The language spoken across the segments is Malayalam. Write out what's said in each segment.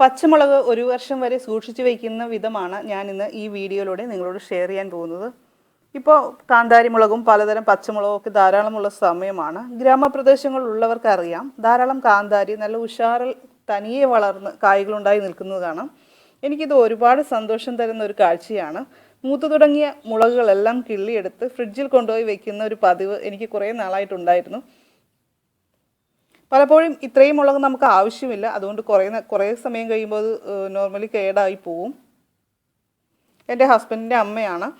പച്ചമുളക് ഒരു വർഷം വരെ സൂക്ഷിച്ചു വയ്ക്കുന്ന വിധമാണ് ഞാൻ ഇന്ന് ഈ വീഡിയോയിലൂടെ നിങ്ങളോട് ഷെയർ ചെയ്യാൻ പോകുന്നത്. ഇപ്പോൾ കാന്താരി മുളകും പലതരം പച്ചമുളകും ഒക്കെ ധാരാളമുള്ള സമയമാണ്. ഗ്രാമപ്രദേശങ്ങളിലുള്ളവർക്ക് അറിയാം. ധാരാളം കാന്താരി നല്ല ഉഷാറിൽ തനിയെ വളർന്ന് കായ്കളുണ്ടായി നിൽക്കുന്നത് കാണാം. എനിക്കിത് ഒരുപാട് സന്തോഷം തരുന്ന ഒരു കാഴ്ചയാണ്. മൂത്തു തുടങ്ങിയ മുളകുകളെല്ലാം കിള്ളിയെടുത്ത് ഫ്രിഡ്ജിൽ കൊണ്ടുപോയി വെക്കുന്ന ഒരു പതിവ് എനിക്ക് കുറേ നാളായിട്ടുണ്ടായിരുന്നു പലപ്പോഴും ഇത്രയും മുളക് നമുക്ക് ആവശ്യമില്ല. അതുകൊണ്ട് കുറേ കുറേ സമയം കഴിയുമ്പോൾ അത് നോർമലി കേടായി പോവും. എന്റെ ഹസ്ബൻഡിന്റെ അമ്മയാണ്.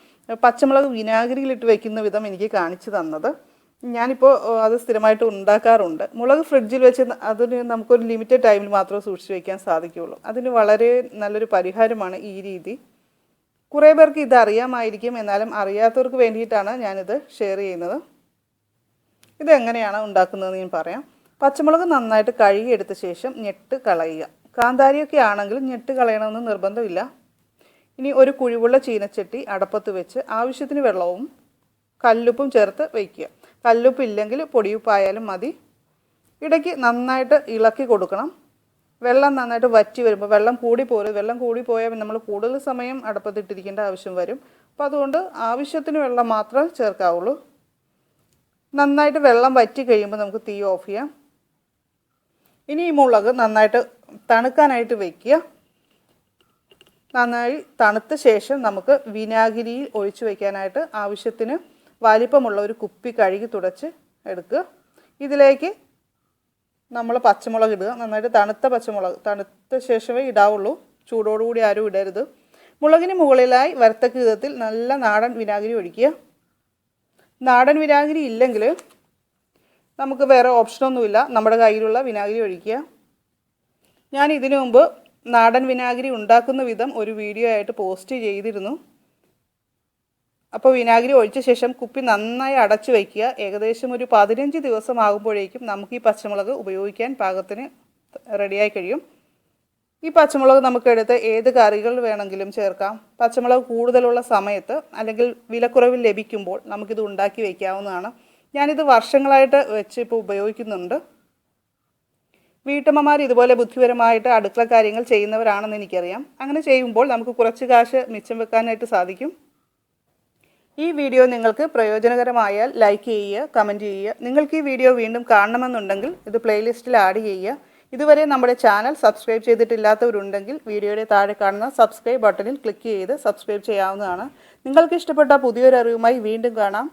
പച്ചമുളക് വിനാഗിരിയിലിട്ട് വയ്ക്കുന്ന വിധം എനിക്ക് കാണിച്ചു തന്നത്. ഞാനിപ്പോൾ അത് സ്ഥിരമായിട്ട് ഉണ്ടാക്കാറുണ്ട്. മുളക് ഫ്രിഡ്ജിൽ വെച്ച് അതിന് നമുക്കൊരു ലിമിറ്റഡ് ടൈമിൽ മാത്രമേ സൂക്ഷിച്ച് വയ്ക്കാൻ സാധിക്കുകയുള്ളൂ അതിന് വളരെ നല്ലൊരു പരിഹാരമാണ് ഈ രീതി. കുറേ പേർക്ക് ഇത് അറിയാമായിരിക്കും എന്നാലും അറിയാത്തവർക്ക് വേണ്ടിയിട്ടാണ് ഞാനിത് ഷെയർ ചെയ്യുന്നത്. ഇതെങ്ങനെയാണ് ഉണ്ടാക്കുന്നതെന്ന് ഞാൻ പറയാം. പച്ചമുളക് നന്നായിട്ട് കഴുകിയെടുത്ത ശേഷം ഞെട്ട് കളയുക. കാന്താരിയൊക്കെ ആണെങ്കിലും ഞെട്ട് കളയണമെന്ന് നിർബന്ധമില്ല. ഇനി ഒരു കുഴിവുള്ള ചീനച്ചട്ടി അടപ്പത്ത് വെച്ച് ആവശ്യത്തിന് വെള്ളവും കല്ലുപ്പും ചേർത്ത് വയ്ക്കുക കല്ലുപ്പ് ഇല്ലെങ്കിൽ പൊടിയുപ്പായാലും മതി. ഇടയ്ക്ക് നന്നായിട്ട് ഇളക്കി കൊടുക്കണം. വെള്ളം നന്നായിട്ട് വറ്റി വരുമ്പോൾ വെള്ളം കൂടി പോരും വെള്ളം കൂടി പോയാൽ നമ്മൾ കൂടുതൽ സമയം അടപ്പത്തിട്ടിരിക്കേണ്ട ആവശ്യം വരും. അപ്പോൾ അതുകൊണ്ട് ആവശ്യത്തിന് വെള്ളം മാത്രമേ ചേർക്കാവുള്ളൂ. നന്നായിട്ട് വെള്ളം വറ്റി കഴിയുമ്പോൾ നമുക്ക് തീ ഓഫ് ചെയ്യാം. ഇനി ഈ മുളക് നന്നായിട്ട് തണുക്കാനായിട്ട് വയ്ക്കുക നന്നായി തണുത്ത ശേഷം നമുക്ക് വിനാഗിരിയിൽ ഒഴിച്ചു വയ്ക്കാനായിട്ട് ആവശ്യത്തിന് വലിപ്പമുള്ള ഒരു കുപ്പി കഴുകി തുടച്ച് എടുക്കുക. ഇതിലേക്ക് നമ്മൾ പച്ചമുളക് ഇടുക. നന്നായിട്ട് തണുത്ത പച്ചമുളക് തണുത്ത ശേഷമേ ഇടാവുള്ളൂ. ചൂടോടുകൂടി ആരും ഇടരുത്. മുളകിന് മുകളിലായി വരത്തക്ക വിധത്തിൽ നല്ല നാടൻ വിനാഗിരി ഒഴിക്കുക. നാടൻ വിനാഗിരി ഇല്ലെങ്കിൽ നമുക്ക് വേറെ ഓപ്ഷനൊന്നുമില്ല നമ്മുടെ കയ്യിലുള്ള വിനാഗിരി ഒഴിക്കുക. ഞാൻ ഇതിനു മുമ്പ് നാടൻ വിനാഗിരി ഉണ്ടാക്കുന്ന വിധം ഒരു വീഡിയോ ആയിട്ട് പോസ്റ്റ് ചെയ്തിരുന്നു. അപ്പോൾ വിനാഗിരി ഒഴിച്ച ശേഷം കുപ്പി നന്നായി അടച്ചു വയ്ക്കുക. ഏകദേശം ഒരു പതിനഞ്ച് ദിവസം ആകുമ്പോഴേക്കും നമുക്ക് ഈ പച്ചമുളക് ഉപയോഗിക്കാൻ പാകത്തിന് റെഡിയായി കഴിയും. ഈ പച്ചമുളക് നമുക്കെടുത്ത് ഏത് കറികൾ വേണമെങ്കിലും ചേർക്കാം. പച്ചമുളക് കൂടുതലുള്ള സമയത്ത് അല്ലെങ്കിൽ വിലക്കുറവിൽ ലഭിക്കുമ്പോൾ നമുക്കിത് ഉണ്ടാക്കി വയ്ക്കാവുന്നതാണ്. ഞാനിത് വർഷങ്ങളായിട്ട് വെച്ച് ഇപ്പോൾ ഉപയോഗിക്കുന്നുണ്ട്. വീട്ടമ്മമാർ ഇതുപോലെ ബുദ്ധിപരമായിട്ട് അടുക്കള കാര്യങ്ങൾ ചെയ്യുന്നവരാണെന്ന് എനിക്കറിയാം. അങ്ങനെ ചെയ്യുമ്പോൾ നമുക്ക് കുറച്ച് കാശ് മിച്ചം വെക്കാനായിട്ട് സാധിക്കും. ഈ വീഡിയോ നിങ്ങൾക്ക് പ്രയോജനകരമായാൽ ലൈക്ക് ചെയ്യുക കമന്റ് ചെയ്യുക. നിങ്ങൾക്ക് ഈ വീഡിയോ വീണ്ടും കാണണമെന്നുണ്ടെങ്കിൽ ഇത് പ്ലേലിസ്റ്റിൽ ആഡ് ചെയ്യുക. ഇതുവരെ നമ്മുടെ ചാനൽ സബ്സ്ക്രൈബ് ചെയ്തിട്ടില്ലാത്തവരുണ്ടെങ്കിൽ വീഡിയോയുടെ താഴെ കാണുന്ന സബ്സ്ക്രൈബ് ബട്ടണിൽ ക്ലിക്ക് ചെയ്ത് സബ്സ്ക്രൈബ് ചെയ്യാവുന്നതാണ്. നിങ്ങൾക്ക് ഇഷ്ടപ്പെട്ട പുതിയൊരു അറിവുമായി വീണ്ടും കാണാം.